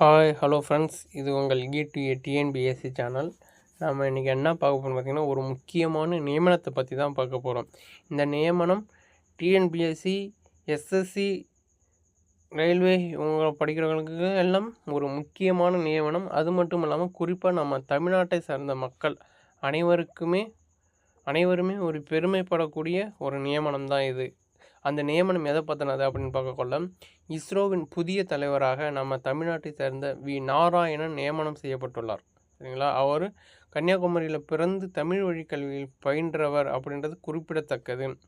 Hi hello friends இது உங்கள் ETA TNPSC channel நம்ம இன்றைக்கி என்ன பார்க்க போகிறோம் பார்த்திங்கன்னா ஒரு முக்கியமான நியமனத்தை பற்றி தான் பார்க்க போகிறோம் இந்த நியமனம் டிஎன்பிஎஸ்சி எஸ்எஸ்சி ரயில்வே இவங்க படிக்கிறவங்களுக்கு எல்லாம் ஒரு முக்கியமான நியமனம். அது மட்டும் இல்லாமல் குறிப்பாக நம்ம தமிழ்நாட்டை சார்ந்த மக்கள் அனைவருக்குமே அனைவருமே ஒரு பெருமைப்படக்கூடிய ஒரு நியமனம் தான் இது. அந்த நியமனம் எதை பற்றினது அப்படின்னு பார்க்கக்கொள்ள இஸ்ரோவின் புதிய தலைவராக நம்ம தமிழ்நாட்டை சேர்ந்த வி. நாராயணன் நியமனம் செய்யப்பட்டுள்ளார். சரிங்களா? அவர் கன்னியாகுமரியில் பிறந்து தமிழ் வழி கல்வியில் பயின்றவர் அப்படின்றது குறிப்பிடத்தக்கது.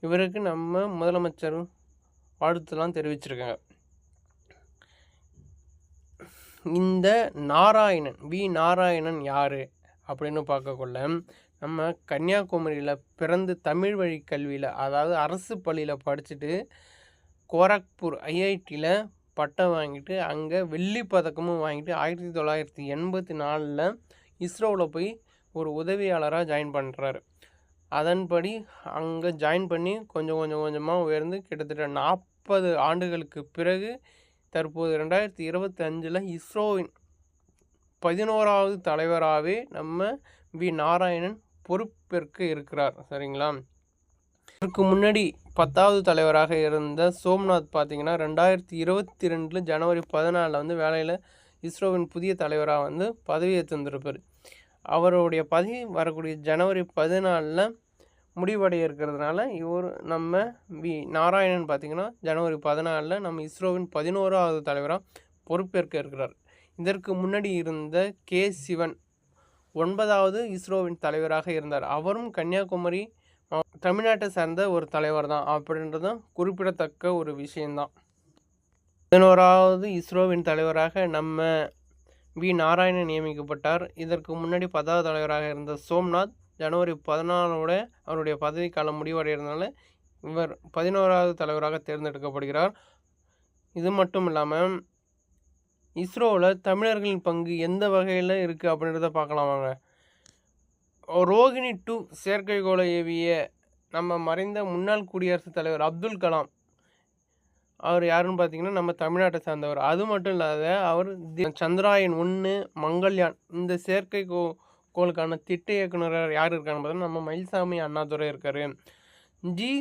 இவருக்கு நம்ம முதலமைச்சர் வாழ்த்துலாம் தெரிவிச்சிருக்காங்க. இந்த நாராயணன் வி. நாராயணன் யார் அப்படின்னு பார்க்கக்குள்ள நம்ம கன்னியாகுமரியில் பிறந்து தமிழ் வழி கல்வியில் அதாவது அரசு பள்ளியில் படிச்சுட்டு கோரக்பூர் ஐஐடியில் பட்டம் வாங்கிட்டு அங்கே வெள்ளி பதக்கமும் வாங்கிட்டு ஆயிரத்தி தொள்ளாயிரத்தி எண்பத்தி நாலில் இஸ்ரோவில் போய் ஒரு உதவியாளராக ஜாயின் பண்ணுறாரு அதன்படி அங்கே ஜாயின் பண்ணி கொஞ்சம் கொஞ்சம் கொஞ்சமாக உயர்ந்து கிட்டத்தட்ட நாற்பது ஆண்டுகளுக்கு பிறகு தற்போது ரெண்டாயிரத்தி இருபத்தி அஞ்சில் இஸ்ரோவின் பதினோராவது தலைவராகவே நம்ம வி. நாராயணன் பொறுப்பேற்க இருக்கிறார். சரிங்களா? இதற்கு முன்னாடி பத்தாவது தலைவராக இருந்த சோம்நாத் பார்த்தீங்கன்னா ரெண்டாயிரத்தி இருபத்தி ரெண்டில் ஜனவரி பதினாலில் வந்து வேலையில் இஸ்ரோவின் புதிய தலைவராக வந்து பதவியேற்றிருந்திருப்பார் அவருடைய பதவி வரக்கூடிய ஜனவரி பதினாலில் முடிவடைய இருக்கிறதுனால இவர் நம்ம வி நாராயணன் பார்த்திங்கன்னா ஜனவரி பதினாலில் நம்ம இஸ்ரோவின் பதினோராவது தலைவராக பொறுப்பேற்க இருக்கிறார். இதற்கு முன்னாடி இருந்த கே சிவன் ஒன்பதாவது இஸ்ரோவின் தலைவராக இருந்தார். அவரும் கன்னியாகுமரி தமிழ்நாட்டை சார்ந்த ஒரு தலைவர் தான் அப்படின்றதும் குறிப்பிடத்தக்க ஒரு விஷயந்தான். பதினோராவது இஸ்ரோவின் தலைவராக நம்ம வி. நாராயணன் நியமிக்கப்பட்டார். இதற்கு முன்னாடி பத்தாவது தலைவராக இருந்த சோம்நாத் ஜனவரி பதினாலோட அவருடைய பதவிக்காலம் முடிவடைகிறதுனால இவர் பதினோராவது தலைவராக தேர்ந்தெடுக்கப்படுகிறார். இது மட்டும் இல்லாமல் இஸ்ரோவில் தமிழர்களின் பங்கு எந்த வகையில் இருக்குது அப்படின்றத பார்க்கலாம் வாங்க. ரோகிணி டூ செயற்கைக்கோளை ஏவிய நம்ம மறைந்த முன்னாள் குடியரசுத் தலைவர் அப்துல் கலாம். அவர் யாருன்னு பார்த்தீங்கன்னா நம்ம தமிழ்நாட்டை சார்ந்தவர். அது மட்டும் இல்லாத அவர் சந்திராயன் ஒன்று மங்கள்யான் இந்த செயற்கை கோ கோளுக்கான திட்ட இயக்குனர் யார் இருக்கான்னு பார்த்தா நம்ம மயில்சாமி அண்ணாதுரை இருக்கார். ஜி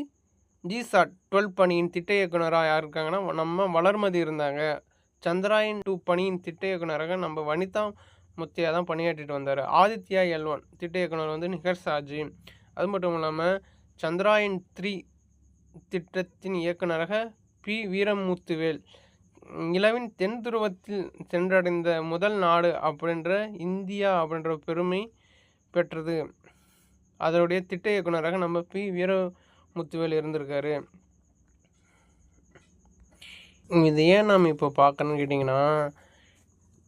ஜி சாட் டுவெல் பணியின் திட்ட இயக்குனராக யார் இருக்காங்கன்னா நம்ம வளர்மதி இருந்தாங்க. சந்திராயன் டூ பணியின் திட்ட இயக்குனராக நம்ம வனிதா முத்தியா தான் பணியாற்றிட்டு வந்தார். ஆதித்யா எல் ஒன் திட்ட இயக்குனர் வந்து நிகர் சாஜி. அது மட்டும் இல்லாமல் சந்திராயன் த்ரீ திட்டத்தின் இயக்குனராக பி வீரமுத்துவேல். நிலவின் தென் துருவத்தில் சென்றடைந்த முதல் நாடு அப்படின்ற இந்தியா அப்படின்ற பெருமை பெற்றது. அதனுடைய திட்ட இயக்குனராக நம்ம பி வீரமுத்துவேல் இருந்திருக்காரு. இது ஏன் நாம் இப்போ பார்க்கணுன்னு கேட்டிங்கன்னா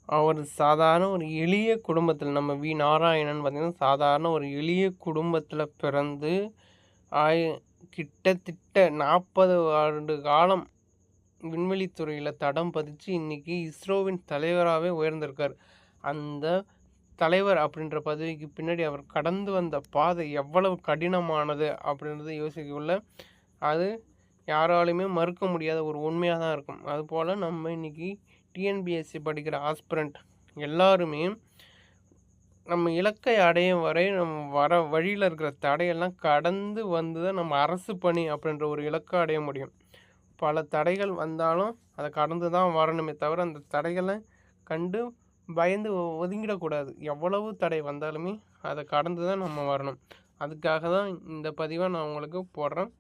அவர் சாதாரண ஒரு எளிய குடும்பத்தில் நம்ம வி நாராயணன் பார்த்திங்கன்னா சாதாரண ஒரு எளிய குடும்பத்தில் பிறந்து ஆய கிட்டத்தட்ட நாற்பது ஆண்டு காலம் விண்வெளித்துறையில் தடம் பதித்து இன்றைக்கி இஸ்ரோவின் தலைவராகவே உயர்ந்திருக்கார். அந்த தலைவர் அப்படின்ற பதவிக்கு பின்னாடி அவர் கடந்து வந்த பாதை எவ்வளவு கடினமானது அப்படின்றத யோசிக்கக்குள்ள அது யாராலையுமே மறுக்க முடியாத ஒரு உண்மையாக தான் இருக்கும். அதுபோல் நம்ம இன்றைக்கி டிஎன்பிஎஸ்சி படிக்கிற ஆஸ்பிரண்ட் எல்லாருமே நம்ம இலக்கை அடையும் வரை நம்ம வர வழியில் இருக்கிற தடையெல்லாம் கடந்து வந்து தான் நம்ம அரசு பணி அப்படின்ற ஒரு இலக்கை அடைய முடியும். பல தடைகள் வந்தாலும் அதை கடந்து தான் வரணுமே தவிர அந்த தடைகளை கண்டு பயந்து ஒதுங்கிடக்கூடாது. எவ்வளவு தடை வந்தாலுமே அதை கடந்து தான் நம்ம வரணும். அதுக்காக தான் இந்த பதிவை நான் உங்களுக்கு போடுறேன்.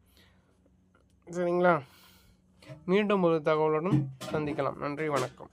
சரிங்களா? மீண்டும் ஒரு தகவலுடன் சந்திக்கலாம். நன்றி வணக்கம்.